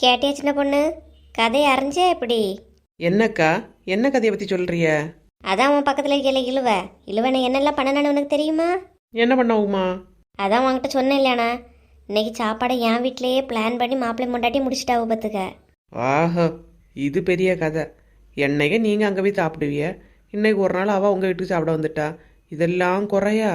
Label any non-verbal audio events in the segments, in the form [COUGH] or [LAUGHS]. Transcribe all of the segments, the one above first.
கேட்டியா சின்ன பொண்ணு? கதையை அறிஞ்சே எப்படி? என்னக்கா? என்ன கதையை பற்றி சொல்கிறிய அதான் உன் பக்கத்தில் இருக்கல இழுவ. இழுவனை என்னெல்லாம் பண்ணணும்னு உனக்கு தெரியுமா? என்ன பண்ண உமா? அதான் உன்கிட்ட சொன்னேன் இல்லையாண்ணா. இன்னைக்கு சாப்பாடை என் வீட்டிலேயே பிளான் பண்ணி மாப்பிள்ளை முண்டாட்டி முடிச்சிட்டாவ பார்த்துக்க ஆஹோ இது பெரிய கதை. என்னைக்கு நீங்கள் அங்கே போய் சாப்பிடுவிய? இன்னைக்கு ஒரு நாள் அவள் உங்கள் வீட்டுக்கு சாப்பிட வந்துட்டா. இதெல்லாம் குறையா?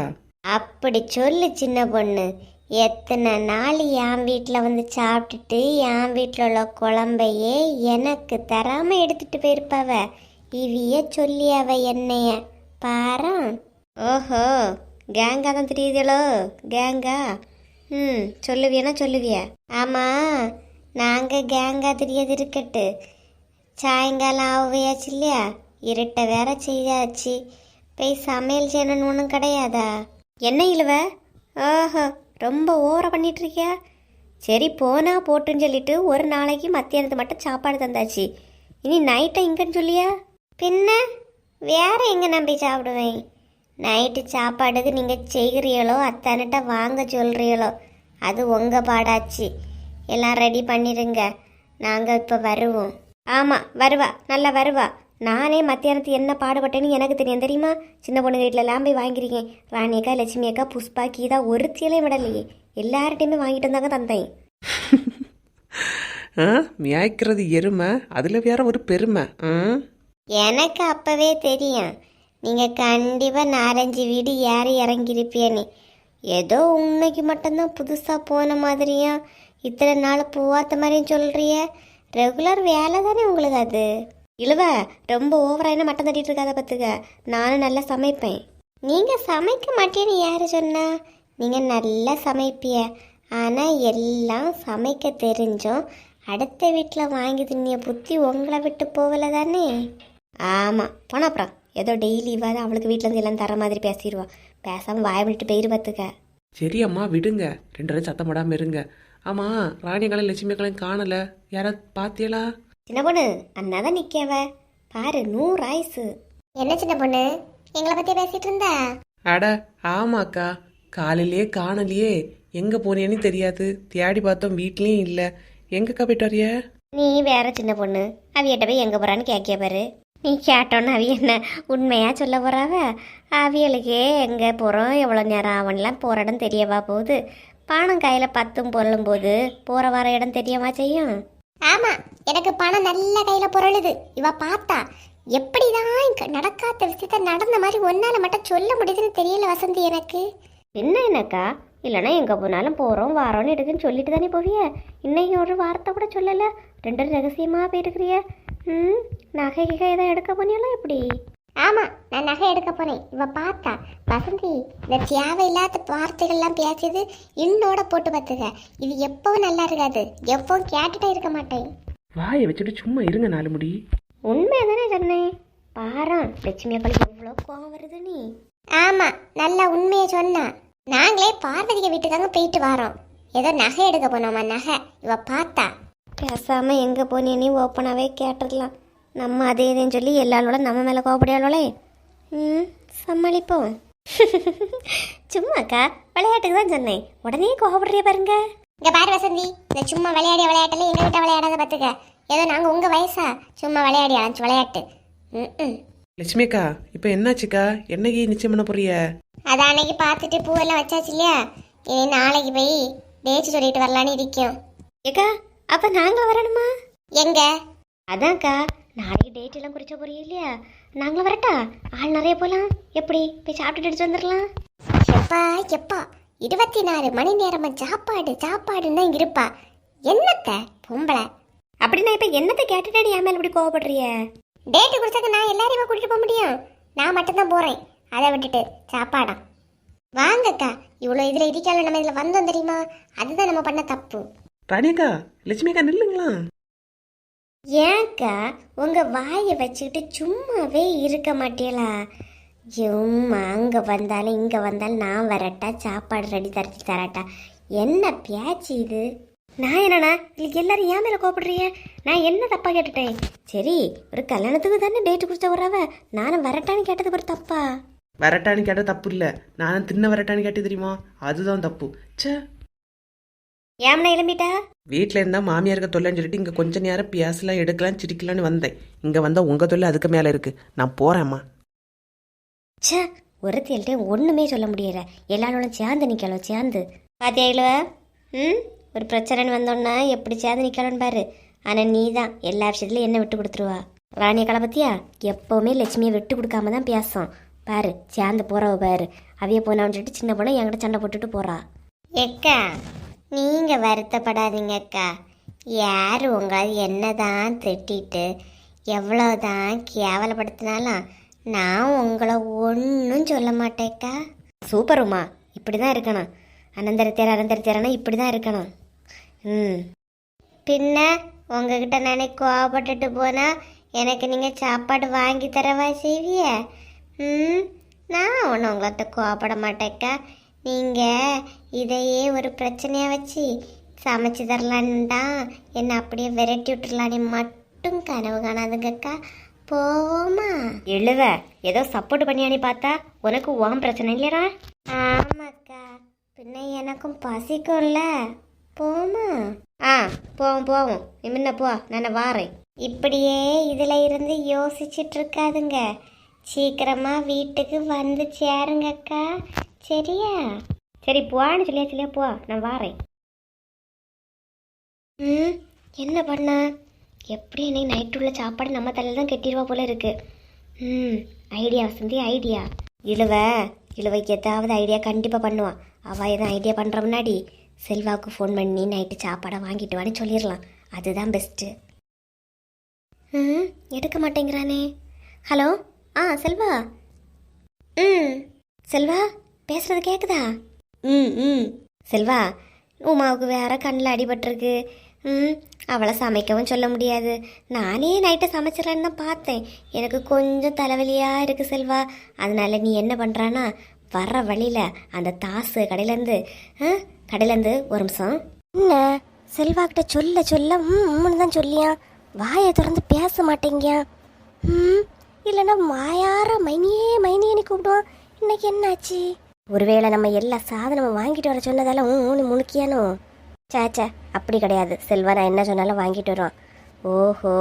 அப்படி சொல்லு சின்ன பொண்ணு. எத்தனை நாள் என் வீட்டில் வந்து சாப்பிட்டுட்டு என் வீட்டில் உள்ள குழம்பையே எனக்கு தராமல் எடுத்துகிட்டு போயிருப்பவ. இவிய சொல்லி அவ என்னைய. பாரா. ஓஹோ கேங்கா தான் தெரியுதுளோ கேங்கா? ம் சொல்லுவியனா சொல்லுவியா. ஆமாம் நாங்கள் கேங்கா தெரியாது இருக்கட்டு. சாயங்காலம் ஆவையாச்சு இல்லையா? இருட்டை வேற செய்யாச்சு போய் சமையல் செய்யணும்னு ஒன்றும் கிடையாதா? என்ன இழுவ? ஓஹோ ரொம்ப ஓவராக பண்ணிட்டு இருக்கியா சரி போனால் போட்டுன்னு சொல்லிட்டு ஒரு நாளைக்கு மத்தியானத்து மட்டும் சாப்பாடு தந்தாச்சு. இனி நைட்டை இங்கன்னு சொல்லியா? பின்ன? வேற எங்கே நம்பி சாப்பிடுவேன்? நைட்டு சாப்பாடுக்கு நீங்கள் செய்கிறீங்களோ அத்தானிட்ட வாங்க சொல்கிறீங்களோ அது உங்கள் பாடாச்சு. எல்லாம் ரெடி பண்ணிடுங்க. நாங்கள் இப்போ வருவோம். ஆமாம் வருவா. நல்லா வருவா. நானே மத்தியானத்து என்ன பாடுபட்டேன்னு எனக்கு தெரியும். தெரியுமா? சின்ன பொண்ணு வீட்டில் எல்லாம் போய் வாங்கியிருக்கேன். ராணி அக்கா லட்சுமி அக்கா புஷ்பா கீதா ஒருத்தியலையும் விடலையே. எல்லார்ட்டையுமே வாங்கிட்டு வந்தாங்க தந்தேன் [LAUGHS] ஆ? மியாய்க்கிறது எருமை. அதில் வேற ஒரு பெருமை. எனக்கு அப்பவே தெரியும். நீங்கள் கண்டிப்பாக நாலஞ்சு வீடு ஏறி இறங்கியிருப்பியன்னு ஏதோ உன்னைக்கு மட்டும்தான் புதுசாக போன மாதிரியும் இத்தனை நாள் போவாத மாதிரியும் சொல்கிறிய ரெகுலர் வேலை தானே உங்களுக்கு அது? இழுவ ரொம்ப ஓவராயின மட்டம் தட்டிட்டு இருக்காத பார்த்துக்க நானும் நல்லா சமைப்பேன். நீங்கள் சமைக்க மாட்டேன்னு யார் சொன்னா? நீங்கள் நல்லா சமைப்பிய. ஆனால் எல்லாம் சமைக்க தெரிஞ்சும் அடுத்த வீட்டில் வாங்கி தின்னிய புத்தி உங்களை விட்டு போகலை தானே? ஆமாம் போன அப்புறம். ஏதோ டெய்லி இவாது அவளுக்கு வீட்டிலேருந்து எல்லாம் தர மாதிரி பேசிடுவா பேசாமல் வாய விட்டு போயிரு பார்த்துக்க சரி அம்மா விடுங்க. ரெண்டு பேரும் சத்தம் போடாமல் இருங்க. ஆமாம் ராணியக்காலையும் லட்சுமிக்காலையும் காணலை. யாராவது பார்த்தீங்களா சின்ன பொண்ணு அண்ணா தான் நிற்கவ பாரு நூறு ஆயுசு. என்ன சின்ன பொண்ணு? எங்களை பற்றி பேசிட்டு இருந்தா? அட ஆமாக்கா. காலையிலேயே காணலையே. எங்கே போனேன்னு தெரியாது. தேடி பார்த்தோம் வீட்லேயும் இல்லை. எங்கக்கா போயிட்டு வரைய? நீ வேற சின்ன பொண்ணு. அவியிட்ட போய் எங்கே போகிறான்னு கேட்க பாரு. நீ கேட்டோன்னு அவிய என்ன உண்மையாக சொல்ல போகிறாவ அவியலுக்கே எங்கே போகிறோம் எவ்வளோ நேரம் அவன்லாம் போகிற இடம் தெரியவா போகுது? பணம் கையில் பத்தும் பொருளும் போது போகிற வர இடம் தெரியவா செய்யும்? ஆமா எனக்கு பணம் நல்ல கையில புரளுது. இவ பார்த்தா எப்படிதான் நடக்காத விஷயத்த நடந்த மாதிரி ஒன்னால மட்டும் சொல்ல முடியுதுன்னு தெரியல வசந்தி எனக்கு. என்ன என்னக்கா? இல்லைன்னா எங்கே போனாலும் போகிறோம் வாரோன்னு எடுக்குன்னு சொல்லிட்டு தானே போவிய? இன்னைக்கு ஒரு வார்த்தை கூட சொல்லலை. ரெண்டு ரகசியமாக போயிருக்கிறிய. ம் நகை கிகை எதாவது எடுக்க போனியெல்லாம் எப்படி? ஆமா நான் நகை எடுக்க போனேன் இவ பார்த்தா வசந்தி இந்த தேவையில்லாத வார்த்தைகள்லாம் பேசியது இன்னோட போட்டு பார்த்துக்க. இது எப்பவும் நல்லா இருக்காது. எப்பவும் கேட்டுட்டே இருக்க மாட்டேன். வாயை வச்சுட்டு சும்மா இருங்க நாலு முடி உண்மையை தானே சொன்னேன் பாரா லட்சுமி அக்களுக்கு எவ்வளோ கோவம் வருது நீ. ஆமா நல்லா உண்மையை சொன்னா. நாங்களே பார்வதிக வீட்டுக்காக போயிட்டு வரோம். ஏதோ நகை எடுக்க போனோமா நகை. இவ பார்த்தா. பேசாமல் எங்கே போனிய நீ ஓப்பனாகவே கேட்டுடலாம். நம்ம அதே இதுன்னு சொல்லி எல்லாரோட நம்ம மேலே கோவப்படையாளோளே ம் சமாளிப்போம். [LAUGHS] சும்மாக்கா விளையாட்டுக்கு தான் சொன்னேன். உடனே கோவப்படுறிய பாருங்க. இங்க பாரு வசந்தி இந்த சும்மா விளையாடிய விளையாட்டுல எங்க வீட்டை விளையாடாத பாத்துக்க. ஏதோ நாங்க உங்க வயசா சும்மா விளையாடி அழைச்சு விளையாட்டு. லட்சுமிக்கா இப்போ என்னாச்சுக்கா? என்னைக்கு நிச்சயம் பண்ண போறிய அத அன்னைக்கு பார்த்துட்டு பூவெல்லாம் வச்சாச்சு இல்லையா? இனி நாளைக்கு போய் பேச்சு சொல்லிட்டு வரலான்னு இருக்கோம். ஏக்கா அப்போ நாங்களும் வரணுமா? எங்க? அதான்க்கா நாளைக்கு டேட் எல்லாம் குறிச்ச போறீங்க இல்லையா? நாங்களும் வரட்டா? ஆள் நிறைய போகலாம் எப்படி? போய் சாப்பிட்டுட்டு எடுத்து வந்துடலாம் எப்பா எப்பா? இருபத்தி நாலு மணி நேரமா சாப்பாடு சாப்பாடுன்னு தான் இருப்பா. என்னத்த? பொம்பளை. அப்படின்னா இப்போ என்னத்தை கேட்டுட்டு என் மேலே இப்படி கோவப்படுறிய? டேட்டு கொடுத்தாக்க நான் எல்லாரையுமே கூட்டிட்டு போக முடியும். நான் மட்டும்தான் போறேன். அதை விட்டுட்டு சாப்பாடா. வாங்கக்கா. இவ்வளோ இதுல இருக்கால நம்ம இதுல வந்தோம் தெரியுமா? அதுதான் நம்ம பண்ண தப்பு. ராணியக்கா லட்சுமிக்கா நில்லுங்களா ஏன்க்கா உங்க வாயை வச்சுக்கிட்டு சும்மாவே இருக்க மாட்டீங்களா? சும்மா அங்கே வந்தாலும் இங்கே வந்தாலும் நான் வரட்டா சாப்பாடு ரெடி தரட்டி தரட்டா. என்ன பேச்சு இது? நான் என்னண்ணா இதுக்கு எல்லாரும் ஏன் மேலே கோபப்படுறீங்க நான் என்ன தப்பா கேட்டுட்டேன்? சரி ஒரு கல்யாணத்துக்கு தானே டேட்டு குடிச்ச உறவ நானும் வரட்டான்னு கேட்டது ஒரு தப்பா? வரட்டான்னு கேட்டால் தப்பு இல்லை. நானும் தின்ன வரட்டான்னு கேட்டு தெரியுமா? அதுதான் தப்பு. சே ஏம்னா எழும்பிட்டா? வீட்டில் இருந்தால் மாமியாருக்கு தொல்லைன்னு சொல்லிட்டு இங்கே கொஞ்ச நேரம் பேசலாம் எடுக்கலாம் சிரிக்கலாம்னு வந்தேன். இங்கே வந்தால் உங்கள் தொல்லை அதுக்கு மேலே இருக்குது நான் போகிறேம்மா ச்சே ஒருத்தியல்கிட்ட ஒன்றுமே சொல்ல முடியல. எல்லாரோடும் சேர்ந்து நிற்கலாம் சேர்ந்து. பாத்தியா இழுவ? ம்? ஒரு பிரச்சனைன்னு வந்தோன்னா எப்படி சேர்ந்து நிற்கலான்னு பாரு. ஆனால் நீ தான் எல்லா விஷயத்துலையும் என்ன விட்டு கொடுத்துருவா. ராணிய பத்தியா எப்போவுமே லட்சுமியை விட்டு கொடுக்காம தான் பேசும். பாரு சேர்ந்து போறவ பாரு. அவிய போனான்னு சொல்லிட்டு சின்ன பொண்ணு என்கிட்ட சண்டை போட்டுட்டு போறா. எக்கா நீங்க வருத்தப்படாதீங்க அக்கா. யார் உங்களை என்னதான் திட்டிட்டு எவ்வளோதான் கேவலப்படுத்தினாலும் நான் உங்களை ஒன்றும் சொல்ல மாட்டேக்கா சூப்பர் உமா. இப்படி தான் இருக்கணும். அனந்தரத்தேர் அனந்தரத்தேரனா இப்படி தான் இருக்கணும். ம். பின்ன உங்ககிட்ட நானே கோவப்பட்டுட்டு போனா எனக்கு நீங்க சாப்பாடு வாங்கி தரவா செய்விய? ம். நான் ஒன்றும் உங்கள்கிட்ட கோவப்பட மாட்டேக்கா நீங்க இதையே ஒரு பிரச்சனையா வச்சு சமைச்சு தரலான்னு தான் என்னை அப்படியே விரட்டி விட்டுறலான்னு மட்டும் கனவு காணாதுங்கக்கா போவோமா? எழுவ ஏதோ சப்போர்ட் பண்ணியானே பார்த்தா. உனக்கு உன் பிரச்சனை இல்லையா ஆமாக்கா. பின்ன எனக்கும் பசிக்கும்ல போமா ஆ போவோம் போவோம். நீ முன்ன போ நான் வாரேன். இப்படியே இதில் இருந்து யோசிச்சுட்டு இருக்காதுங்க. சீக்கிரமா வீட்டுக்கு வந்து சேருங்கக்கா சரியா? சரி போன்னு சொல்லியா சொல்லியா போ. நான் வாரேன். ம் என்ன பண்ண? எப்படி இன்னைக்கு நைட்டு உள்ள சாப்பாடு நம்ம தலையில் தான் கட்டிடுவா போல இருக்கு. ம் ஐடியா வசந்தி ஐடியா இழுவ இழுவைக்கு ஏதாவது ஐடியா கண்டிப்பாக பண்ணுவான் அவள் எதுவும் ஐடியா பண்ணுற முன்னாடி செல்வாவுக்கு ஃபோன் பண்ணி நைட்டு சாப்பாடை வாங்கிட்டு வான்னு சொல்லிடலாம். அதுதான் பெஸ்ட்டு ம் எடுக்க மாட்டேங்கிறானே. ஹலோ ஆ செல்வா. ம் செல்வா பேசுறது கேக்குதா? ம் ம். செல்வா உமாவுக்கு வேற கண்ணில் அடிபட்டிருக்கு. ம் அவளை சமைக்கவும் சொல்ல முடியாது. நானே நைட்டை சமைச்சிடலான்னு தான் பார்த்தேன். எனக்கு கொஞ்சம் தலைவலியாக இருக்குது செல்வா. அதனால் நீ என்ன பண்ணுறானா வர்ற வழியில் அந்த தாசு கடையிலேருந்து கடையிலேருந்து ஒரு நிமிஷம். என்ன? செல்வாக்கிட்ட சொல்ல சொல்ல உம்முன்னு தான் சொல்லியா? வாயை திறந்து பேச மாட்டேங்க ம் இல்லைன்னா வாயார மைனியே மைனியே கூப்பிடுவான். இன்னைக்கு என்னாச்சு? ஒருவேளை நம்ம எல்லா சாதனமும் வாங்கிட்டு வர சொன்னதால ஊனு முணுக்கியானோ? சாச்சா அப்படி கிடையாது. செல்வா நான் என்ன சொன்னாலும் வாங்கிட்டு வரோம் ஓஹோ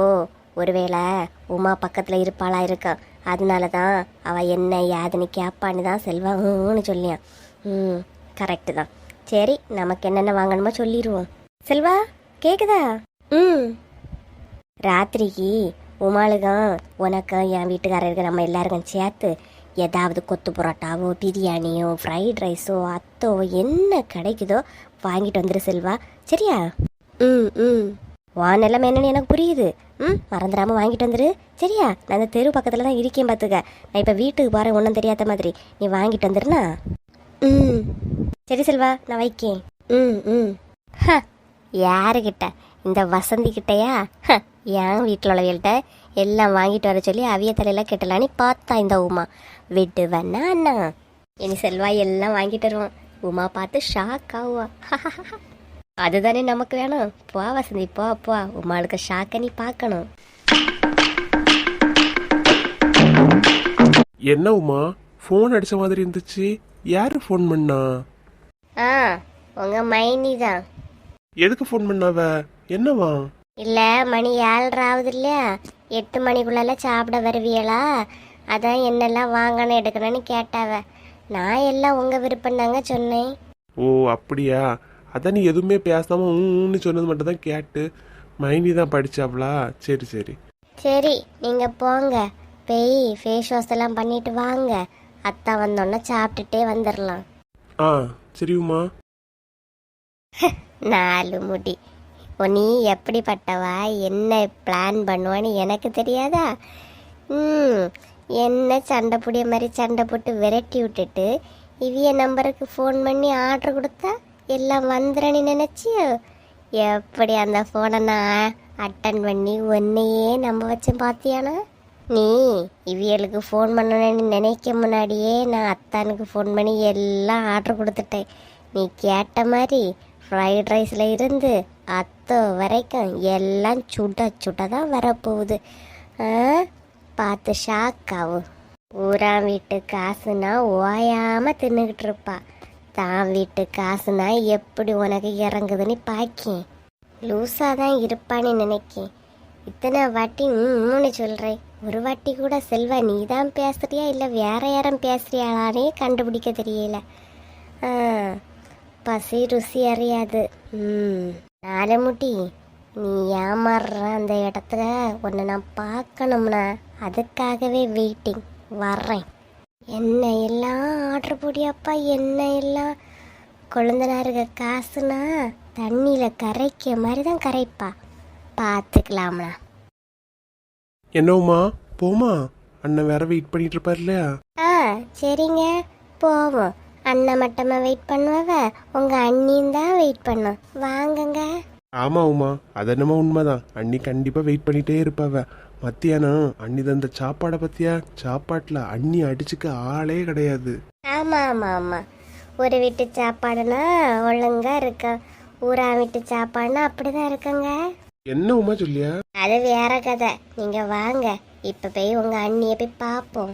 ஒருவேளை உமா பக்கத்தில் இருப்பாளா இருக்கா? அதனால தான் அவள் என்ன யாதுன்னு கேட்பான்னு தான் செல்வா ஊன்னு சொல்லியான். ம் கரெக்டு தான். சரி நமக்கு என்னென்ன வாங்கணுமோ சொல்லிடுவோம் செல்வா கேக்குதா? ம் ராத்திரிக்கு உமாளுக்கும் உனக்கும் என் வீட்டுக்காரருக்கு நம்ம எல்லாருக்கும் சேர்த்து ஏதாவது கொத்து புரோட்டாவோ பிரியாணியோ ஃப்ரைட் ரைஸோ அத்தோ என்ன கிடைக்குதோ வாங்கிட்டு வந்துரு செல்வா. சரியா? ம் ம். வான் எல்லாம் என்னன்னு எனக்கு புரியுது. ம் மறந்துடாமல் வாங்கிட்டு வந்துரு. சரியா? நான் அந்த தெரு பக்கத்தில் தான் இருக்கேன் பார்த்துக்க நான் இப்போ வீட்டுக்கு போகிறேன் ஒன்றும் தெரியாத மாதிரி. நீ வாங்கிட்டு வந்துருனா ம். சரி செல்வா நான் வைக்கேன். ம் ம். ஹ யாருக்கிட்ட இந்த வசந்தி கிட்டயா? ஹ, என் வீட்டில் உள்ளவங்கள்ட்ட எல்லாம் வாங்கிட்டு வர சொல்லி அவிய தலையில கெட்டலான்னு பார்த்தா இந்த உமா. விடுவேன்னா அண்ணா இனி செல்வா எல்லாம் வாங்கிட்டு வருவான். உமா பார்த்து ஷாக் ஆகுவா. அதுதானே நமக்கு வேணும். போ வசந்தி போ போ. உமாளுக்கு ஷாக்கை நீ பார்க்கணும். என்ன உமா? ஃபோன் அடிச்ச மாதிரி இருந்துச்சு. யாரு ஃபோன் பண்ணா? ஆ உங்க மைனி தான். எதுக்கு ஃபோன் பண்ணாவ? என்னவா இல்ல மணி ஏழரை ஆகுது இல்லையா எட்டு மணிக்குள்ளால சாப்பிட வருவியலா? அதான் என்னெல்லாம் வாங்கணும் எடுக்கணும்னு கேட்டாவ. நான் எல்லாம் உங்க விருப்பம் தாங்க சொன்னேன். ஓ அப்படியா? அதான் நீ எதுவுமே பேசாம ஊன்னு சொன்னது மட்டும் தான் கேட்டு மைனி தான் படிச்சாவளா சரி சரி. சரி நீங்க போங்க. போய் ஃபேஸ் வாஷ் எல்லாம் பண்ணிட்டு வாங்க. அத்தா வந்தோன்னே சாப்பிட்டுட்டே வந்துடலாம் ஆ சரி உமா. நாலு முடி. நீ எப்படிப்பட்டவா? என்ன பிளான் பண்ணுவான்னு எனக்கு தெரியாதா? ம் என்ன சண்டை புடிய மாதிரி சண்டை போட்டு விரட்டி விட்டுட்டு இவிய நம்பருக்கு ஃபோன் பண்ணி ஆர்டர் கொடுத்தா எல்லாம் வந்துடுறேன்னு நினச்சியோ? எப்படி அந்த ஃபோனை நான் அட்டன் பண்ணி உன்னையே நம்ப வச்சேன் பார்த்தியானா நீ இவியலுக்கு ஃபோன் பண்ணணும்னு நினைக்க முன்னாடியே நான் அத்தானுக்கு ஃபோன் பண்ணி எல்லாம் ஆர்டர் கொடுத்துட்டேன். நீ கேட்ட மாதிரி ஃப்ரைட் ரைஸில் இருந்து பத்து வரைக்கும் எல்லாம் சுட சுட தான் வரப்போகுது. ஆ பார்த்து ஷாக் ஆகும் ஊரா வீட்டு காசுனா ஓயாமல் தின்னுக்கிட்டு இருப்பா. தான் வீட்டு காசுனா எப்படி உனக்கு இறங்குதுன்னு பாக்கேன். லூஸாக தான் இருப்பான்னு நினைக்கேன். இத்தனை வாட்டி மூணு சொல்கிறேன் ஒரு வாட்டி கூட செல்வா நீ தான் பேசுறியா இல்லை வேற யாரும் பேசுறியாளானே கண்டுபிடிக்க தெரியல. ஆ, பசி ருசி அறியாது. ம் நாலமுட்டி நீ ஏமாறுற அந்த இடத்துல உன்னை நான் பார்க்கணும்னா அதுக்காகவே வெயிட்டிங் வர்றேன். என்ன எல்லாம் ஆர்டர் போடியாப்பா என்ன எல்லாம். கொழுந்தனாருக காசுனா தண்ணியில் கரைக்க மாதிரி தான் கரைப்பா. பார்த்துக்கலாம்ண்ணா என்னவுமா போமா அண்ணன் வேற வெயிட் பண்ணிட்டு இருப்பார் இல்லையா? ஆ சரிங்க போவோம். அண்ணன் மட்டமா வெயிட் பண்ணுவவ? உங்க அண்ணியும் தான் வெயிட் பண்ணும். வாங்குங்க. ஆமா உமா. அது என்னமோ உண்மைதான். அண்ணி கண்டிப்பா வெயிட் பண்ணிட்டே இருப்பாவ. மத்தியானம் அண்ணி தந்த சாப்பாடை பத்தியா? சாப்பாட்டுல அண்ணி அடிச்சுக்க ஆளே கிடையாது. ஆமா ஆமா ஆமா. ஒரு வீட்டு சாப்பாடுனா ஒழுங்கா இருக்கு. ஊரா வீட்டு சாப்பாடுனா அப்படிதான் இருக்குங்க. என்ன உமா சொல்லியா? அது வேற கதை. நீங்க வாங்க. இப்ப போய் உங்க அண்ணிய போய் பார்ப்போம்